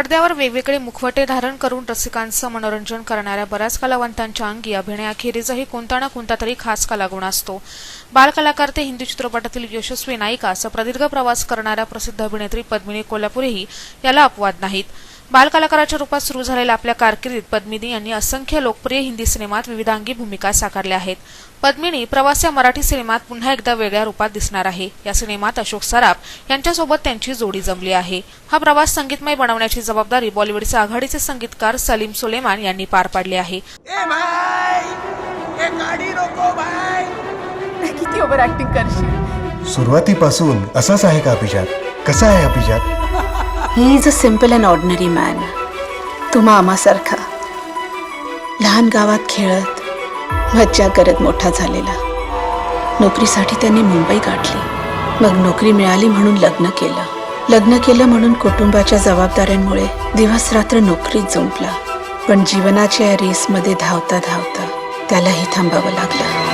पडद्यावर वेगवेगळे मुखवटे धारण करून रसिकांचं मनोरंजन करणाऱ्या बऱ्याच कलावंतांच्या अंगी अभिनयाखेरीजही कोणता ना कोणता तरी खास कलागुण असतो. बालकलाकार ते हिंदी चित्रपटातील यशस्वी नायिका असं प्रदीर्घ प्रवास करणाऱ्या प्रसिद्ध अभिनेत्री पद्मिनी कोल्हापुरेही याला अपवाद नाहीत. बालकलाकाराच्या रूपात सुरू झालेल्या आपल्या कारकिर्दीत पद्मिनी यांनी असंख्य लोकप्रिय हिंदी सिनेमात विविधांगी भूमिका साकारल्या आहेत. पद्मिनी प्रवास या मराठी सिनेमात पुन्हा एकदा वेगळ्या रूपात दिसणार आहे. या सिनेमात अशोक सराफ यांच्यासोबत त्यांची जोडी जमली आहे. हा प्रवास संगीतमय बनवण्याची जबाबदारी बॉलिवूडचे आघाडीचे संगीतकार सलीम सुलेमान यांनी पार पाडली आहे. ए भाई ये गाडी नको भाई. किती ओव्हर ऍक्टिंग करशील? सुरुवातीपासून असाच आहे का अभिजात? कसा आहे Abhijat? He is a simple and ordinary man तो मामासारखा लहान गावात खेळत मज्जा करत मोठा झालेला नोकरीसाठी त्यांनी मुंबई गाठली मग नोकरी मिळाली म्हणून लग्न केलं लग्न केलं म्हणून कुटुंबाच्या जबाबदाऱ्यांमुळे दिवस रात्र नोकरीत जुंपला पण जीवनाच्या या रेसमध्ये धावता धावता त्यालाही थांबावं लागलं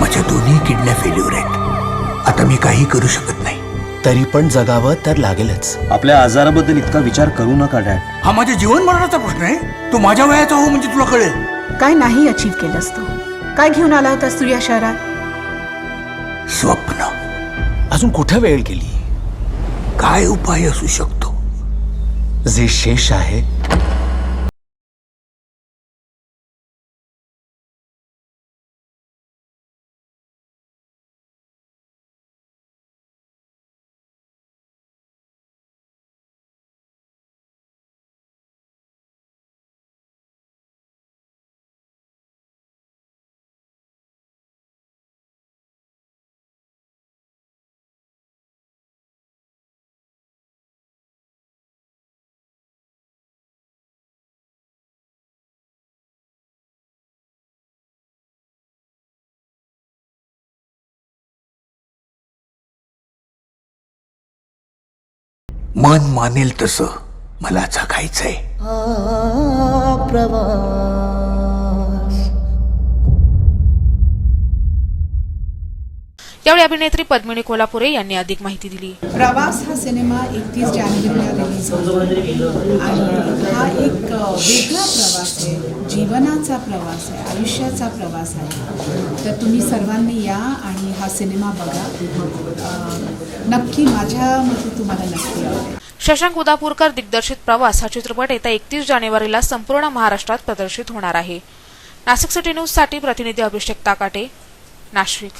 माझ्या दोन्ही किडन्या फेल्युअर आहेत आता मी काही करू शकत नाही तरी पण जगावं तर लागेलच. आपल्या आजाराबद्दल इतका विचार करू नका डॅड. हा माझ्या जीवन मरणाचा प्रश्न आहे. तू माझ्या वयाचा हो म्हणजे तुला कळेल. काय नाही अचीव केलंस तू? काय घेऊन आला होतास तू या शहरात? स्वप्न. अजून कुठं वेळ गेली? काय उपाय असू शकतो? जे शेष आहे मन मानेल तसं मला जगायचंय. यावेळी अभिनेत्री पद्मिनी कोल्हापुरे यांनी अधिक माहिती दिली. प्रवास हा सिनेमा एकतीस जानेवारीला रिलीज होतो. आणि हा एक वेगळा प्रवास आहे. जीवनाचा प्रवास आहे आयुष्याचा प्रवास आहे. तर तुम्ही सर्वांनी या आणि हा सिनेमा बघा. नक्की माझ्या मते तुम्हाला नक्की आवडेल. शशांक उदापूरकर दिग्दर्शित प्रवास हा चित्रपट येत्या एकतीस जानेवारीला संपूर्ण महाराष्ट्रात प्रदर्शित होणार आहे. नाशिक सिटी न्यूजसाठी प्रतिनिधी अभिषेक ताकाटे नाशिक.